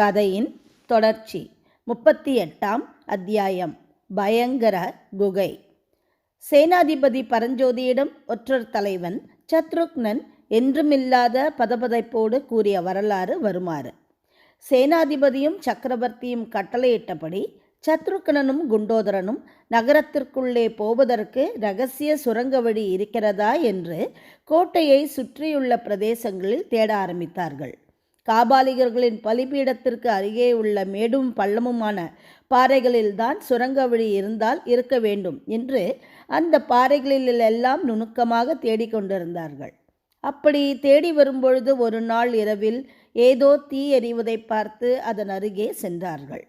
கதையின் தொடர்ச்சி. முப்பத்தி எட்டாம் அத்தியாயம். பயங்கர குகை. சேனாதிபதி பரஞ்சோதியிடம் ஒற்றர் தலைவன் சத்ருக்னன் என்றுமில்லாத பதபதைப்போடு கூறிய வரலாறு வருமாறு. சேனாதிபதியும் சக்கரவர்த்தியும் கட்டளையிட்டபடி சத்ருக்கனனும் குண்டோதரனும் நகரத்திற்குள்ளே போவதற்கு ரகசிய சுரங்க வழி இருக்கிறதா என்று கோட்டையை சுற்றியுள்ள பிரதேசங்களில் தேட ஆரம்பித்தார்கள். காபாலிகர்களின் பலிபீடத்திற்கு அருகே உள்ள மேடும் பள்ளமுமான பாறைகளில்தான் சுரங்க வழி இருந்தால் இருக்க வேண்டும் என்று அந்த பாறைகளிலெல்லாம் நுணுக்கமாக தேடிக்கொண்டிருந்தார்கள் அப்படி தேடி வரும்பொழுது ஒரு நாள் இரவில் ஏதோ தீ எறிவதை பார்த்து அதன் அருகே சென்றார்கள்.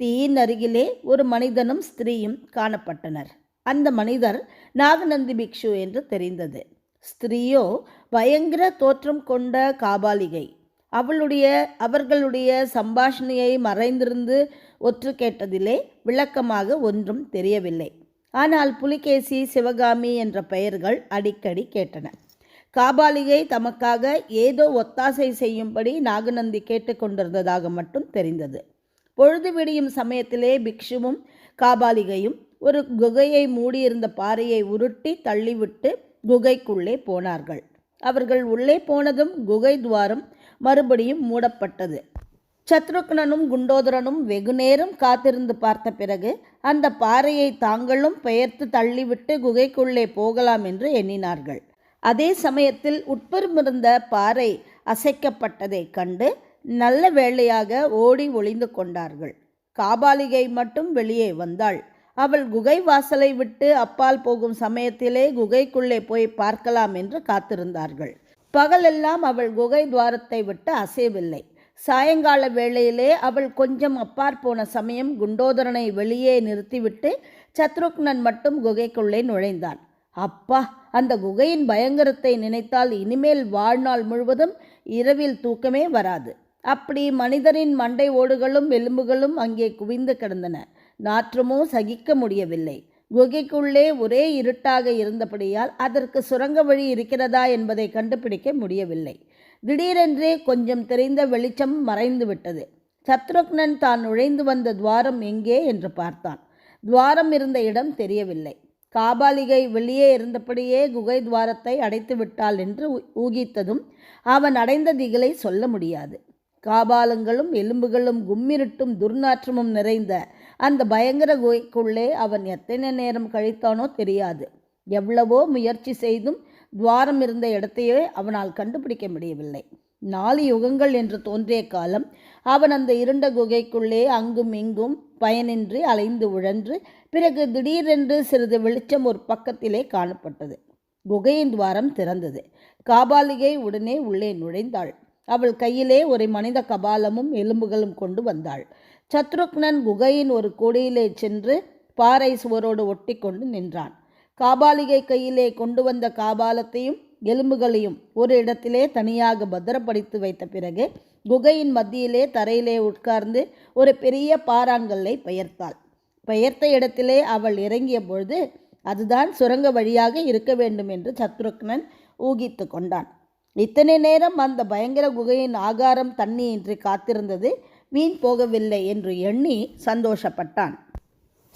தீயின் அருகிலே ஒரு மனிதனும் ஸ்திரீயும் காணப்பட்டனர். அந்த மனிதர் நாகநந்தி பிக்ஷு என்று தெரிந்தது. ஸ்திரீயோ பயங்கர தோற்றம் கொண்ட காபாலிகை. அவளுடைய அவர்களுடைய சம்பாஷணையை மறைந்திருந்து ஒற்று கேட்டதிலே விளக்கமாக ஒன்றும் தெரியவில்லை. ஆனால் புலிகேசி சிவகாமி என்ற பெயர்கள் அடிக்கடி கேட்டன. காபாலிகை தமக்காக ஏதோ ஒத்தாசை செய்யும்படி நாகநந்தி கேட்டுக்கொண்டிருந்ததாக மட்டும் தெரிந்தது. பொழுது விடியும் சமயத்திலே பிக்ஷுவும் காபாலிகையும் ஒரு குகையை மூடியிருந்த பாறையை உருட்டி தள்ளிவிட்டு குகைக்குள்ளே போனார்கள். அவர்கள் உள்ளே போனதும் குகை துவாரம் மறுபடியும் மூடப்பட்டது. சத்ருக்னனும் குண்டோதரனும் வெகுநேரம் காத்திருந்து பார்த்த பிறகு அந்த பாறையை தாங்களும் பெயர்த்து தள்ளிவிட்டு குகைக்குள்ளே போகலாம் என்று எண்ணினார்கள். அதே சமயத்தில் உட்புறமிருந்த பாறை அசைக்கப்பட்டதைக் கண்டு நல்ல வேளையாக ஓடி ஒளிந்து கொண்டார்கள். காபாலிகை மட்டும் வெளியே வந்தாள். அவள் குகை வாசலை விட்டு அப்பால் போகும் சமயத்திலே குகைக்குள்ளே போய் பார்க்கலாம் என்று காத்திருந்தார்கள். பகலெல்லாம் அவள் குகை துவாரத்தை விட்டு அசையவில்லை. சாயங்கால வேளையிலே அவள் கொஞ்சம் அப்பாற் போன சமயம் குண்டோதரனை வெளியே நிறுத்திவிட்டு சத்ருக்னன் மட்டும் குகைக்குள்ளே நுழைந்தான். அப்பா அந்த குகையின் பயங்கரத்தை நினைத்தால் இனிமேல் வாழ்நாள் முழுவதும் இரவில் தூக்கமே வராது. அப்படி மனிதரின் மண்டை ஓடுகளும் எலும்புகளும் அங்கே குவிந்து கிடந்தன. நாற்றமோ சகிக்க முடியவில்லை. குகைக்குள்ளே ஒரே இருட்டாக இருந்தபடியால் அதற்கு சுரங்க வழி இருக்கிறதா என்பதை கண்டுபிடிக்க முடியவில்லை. திடீரென்றே கொஞ்சம் தெரிந்த வெளிச்சம் மறைந்து விட்டது. சத்ருக்னன் தான் நுழைந்து வந்த துவாரம் எங்கே என்று பார்த்தான். துவாரம் இருந்த இடம் தெரியவில்லை. காபாலிகை வெளியே இருந்தபடியே குகை துவாரத்தை அடைத்து விட்டாள் என்று ஊகித்ததும் அவன் அடைந்த திகிலை சொல்ல முடியாது. காபாலங்களும் எலும்புகளும் கும்மிருட்டும் துர்நாற்றமும் நிறைந்த அந்த பயங்கர குகைக்குள்ளே அவன் எத்தனை நேரம் கழித்தானோ தெரியாது. எவ்வளவோ முயற்சி செய்தும் துவாரம் இருந்த இடத்தையே அவனால் கண்டுபிடிக்க முடியவில்லை. நாலு யுகங்கள் என்று தோன்றிய காலம் அவன் அந்த இருண்ட குகைக்குள்ளே அங்கும் இங்கும் பயனின்றி அலைந்து உழன்று பிறகு திடீரென்று சிறிது வெளிச்சம் ஒரு பக்கத்திலே காணப்பட்டது. குகையின் துவாரம் திறந்தது. காபாலிகை உடனே உள்ளே நுழைந்தாள். அவள் கையிலே ஒரு மனித கபாலமும் எலும்புகளும் கொண்டு வந்தாள். சத்ருக்னன் குகையின் ஒரு கொடியிலே சென்று பாறை சுவரோடு ஒட்டி கொண்டு நின்றான். காபாலிகை கையிலே கொண்டு வந்த காபாலத்தையும் எலும்புகளையும் ஒரு இடத்திலே தனியாக பத்திரப்படுத்தி வைத்த பிறகு குகையின் மத்தியிலே தரையிலே உட்கார்ந்து ஒரு பெரிய பாறாங்கல்லை பெயர்த்தாள். பெயர்த்த இடத்திலே அவள் இறங்கிய பொழுது அதுதான் சுரங்க வழியாக இருக்க வேண்டும் என்று சத்ருக்னன் ஊகித்து கொண்டான். இத்தனை நேரம் அந்த பயங்கர குகையின் ஆகாரம் தண்ணியின்றி காத்திருந்தது வீண் போகவில்லை என்று எண்ணி சந்தோஷப்பட்டான்.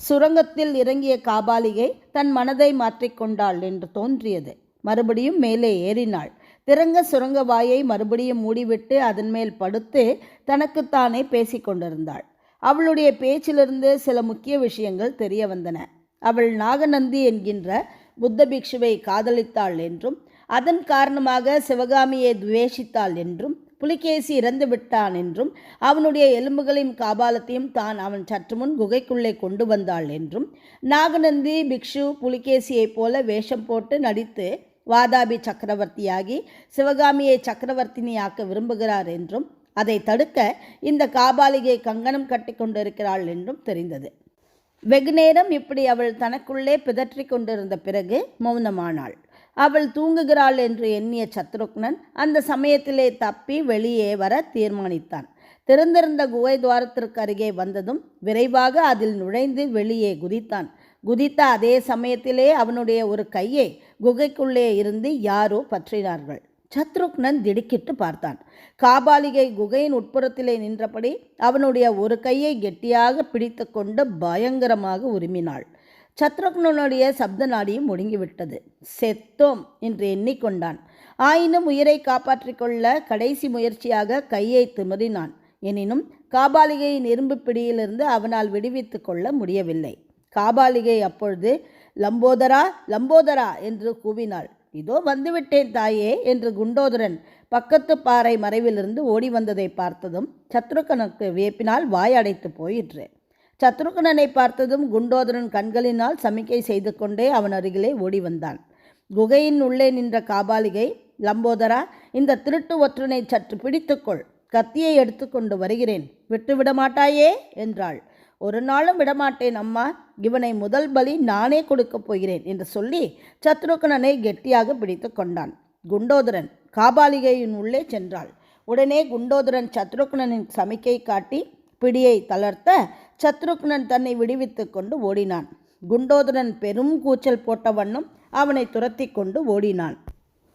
சுரங்கத்தில் இறங்கிய காபாலிகை தன் மனதை மாற்றிக்கொண்டாள் என்று தோன்றியது. மறுபடியும் மேலே ஏறினாள். திறங்க சுரங்க வாயை மறுபடியும் மூடிவிட்டு அதன் மேல் படுத்து தனக்குத்தானே பேசிக்கொண்டிருந்தாள் அவளுடைய பேச்சிலிருந்து சில முக்கிய விஷயங்கள் தெரிய வந்தன. அவள் நாகநந்தி என்கின்ற புத்த பிக்ஷுவை காதலித்தாள் என்றும் அதன் காரணமாக சிவகாமியை துவேஷித்தாள் என்றும் புலிகேசி இறந்து விட்டான் என்றும் அவனுடைய எலும்புகளின் காபாலத்தையும் தான் அவன் சற்று முன் குகைக்குள்ளே கொண்டு வந்தாள் என்றும் நாகநந்தி பிக்ஷு புலிகேசியைப் போல வேஷம் போட்டு நடித்து வாதாபி சக்கரவர்த்தியாகி சிவகாமியை சக்கரவர்த்தினியாக்க விரும்புகிறார் என்றும் அதை தடுக்க இந்த காபாலிகை கங்கணம் கட்டி கொண்டிருக்கிறாள் என்றும் தெரிந்தது. வெகுநேரம் இப்படி அவள் தனக்குள்ளே பிதற்றி கொண்டிருந்த பிறகு மௌனமானாள். அவள் தூங்குகிறாள் என்று எண்ணிய சத்ருக்னன் அந்த சமயத்திலே தப்பி வெளியே வர தீர்மானித்தான். திறந்திருந்த குகை துவாரத்திற்கு அருகே வந்ததும் விரைவாக அதில் நுழைந்து வெளியே குதித்தான். குதித்த அதே சமயத்திலே அவனுடைய ஒரு கையை குகைக்குள்ளே இருந்து யாரோ பற்றினார்கள். சத்ருக்னன் திடுக்கிட்டு பார்த்தான். காபாலிகை குகையின் உட்புறத்திலே நின்றபடி அவனுடைய ஒரு கையை கெட்டியாக பிடித்து கொண்டு பயங்கரமாக உருமினாள். சத்ருக்னனுடைய சப்த நாடியும் முடுங்கிவிட்டது செத்தோம் என்று எண்ணிக்கொண்டான். ஆயினும் உயிரை காப்பாற்றிக் கொள்ள கடைசி முயற்சியாக கையை திமிறினான். எனினும் காபாலிகையின் இரும்பு பிடியிலிருந்து அவனால் விடுவித்து கொள்ள முடியவில்லை. காபாலிகை அப்பொழுது லம்போதரா லம்போதரா என்று கூவினாள். இதோ வந்துவிட்டேன் தாயே என்று குண்டோதரன் பக்கத்து பாறை மறைவிலிருந்து ஓடி வந்ததை பார்த்ததும் சத்ருகனுக்கு வியப்பினால் வாயடைத்து போயிற்று. சத்ருகனனை பார்த்ததும் குண்டோதரன் கண்களினால் சமிக்கை செய்து கொண்டே அவன் அருகிலே ஓடி வந்தான். குகையின் உள்ளே நின்ற காபாலிகை லம்போதரா இந்த திருட்டு ஒற்றனை சற்று பிடித்துக்கொள். கத்தியை எடுத்துக்கொண்டு வருகிறேன். விட்டு விடமாட்டாயே என்றாள். ஒரு நாளும் விடமாட்டேன் அம்மா. இவனை முதல் பலி நானே கொடுக்கப் போகிறேன் என்று சொல்லி சத்ருகனனை கெட்டியாக பிடித்து கொண்டான். குண்டோதரன் காபாலிகையின் உள்ளே சென்றாள். உடனே குண்டோதரன் சத்ருக்னனின் சமிக்கை காட்டி பிடியை தளர்த்த சத்ருக்னன் தன்னை விடுவித்து கொண்டு ஓடினான். குண்டோதரன் பெரும் கூச்சல் போட்ட வண்ணம் அவனை துரத்தி கொண்டு ஓடினான்.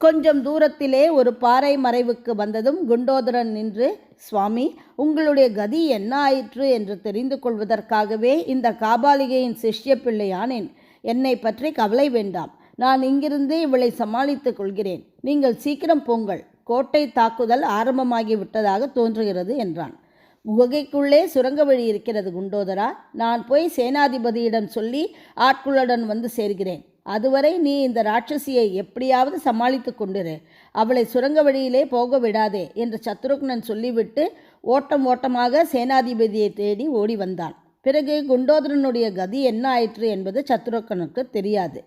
கொஞ்சம் தூரத்திலே ஒரு பாறை மறைவுக்கு வந்ததும் குண்டோதரன் நின்று சுவாமி உங்களுடைய கதி என்ன ஆயிற்று என்று தெரிந்து கொள்வதற்காகவே இந்த காபாலிகையின் சிஷ்ய பிள்ளையானேன் என்னை பற்றி கவலை வேண்டாம். நான் இங்கிருந்து இவளை சமாளித்துக் கொள்கிறேன். நீங்கள் சீக்கிரம் போங்கள். கோட்டை தாக்குதல் ஆரம்பமாகி விட்டதாக தோன்றுகிறது என்றான். குகைக்குள்ளே சுரங்க வழி இருக்கிறது குண்டோதரா. நான் போய் சேனாதிபதியிடம் சொல்லி ஆட்களுடன் வந்து சேர்கிறேன். அதுவரை நீ இந்த ராட்சசியை எப்படியாவது சமாளித்து கொண்டிரு. அவளை சுரங்க வழியிலே போக விடாதே என்று சத்ருக்னன் சொல்லிவிட்டு ஓட்டம் ஓட்டமாக சேனாதிபதியை தேடி ஓடி வந்தான். பிறகு குண்டோதரனுடைய கதி என்ன ஆயிற்று என்பது சத்ருக்கனுக்கு தெரியாது.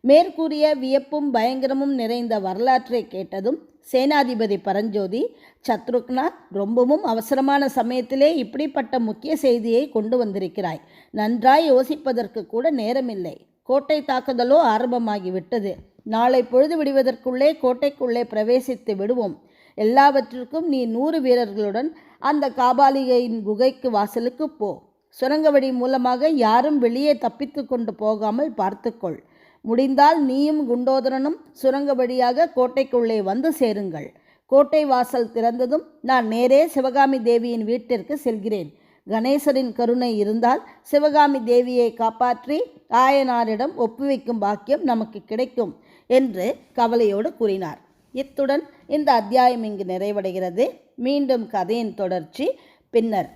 மேற்கூறிய வியப்பும் பயங்கரமும் நிறைந்த வரலாற்றை கேட்டதும் சேனாதிபதி பரஞ்சோதி சத்ருக்னா ரொம்பவும் அவசரமான சமயத்திலே இப்படிப்பட்ட முக்கிய செய்தியை கொண்டு வந்திருக்கிறாய். நன்றாய் யோசிப்பதற்கு கூட நேரமில்லை. கோட்டை தாக்குதலோ ஆரம்பமாகிவிட்டது. நாளை பொழுது விடுவதற்குள்ளே கோட்டைக்குள்ளே பிரவேசித்து விடுவோம். எல்லாவற்றிற்கும் நீ நூறு வீரர்களுடன் அந்த காபாலிகையின் குகைக்கு வாசலுக்கு போ. சுரங்க வழி மூலமாக யாரும் வெளியே தப்பித்து கொண்டு போகாமல் பார்த்துக்கொள். முடிந்தால் நீயும் குண்டோதரனும் சுரங்க வழியாக கோட்டைக்குள்ளே வந்து சேருங்கள். கோட்டை வாசல் திறந்ததும் நான் நேரே சிவகாமி தேவியின் வீட்டிற்கு செல்கிறேன். கணேசரின் கருணை இருந்தால் சிவகாமி தேவியை காப்பாற்றி ஆயனாரிடம் ஒப்புவிக்கும் பாக்கியம் நமக்கு கிடைக்கும் என்று கவலையோடு கூறினார். இத்துடன் இந்த அத்தியாயம் இங்கு நிறைவடைகிறது. மீண்டும் கதையின் தொடர்ச்சி பின்னர்.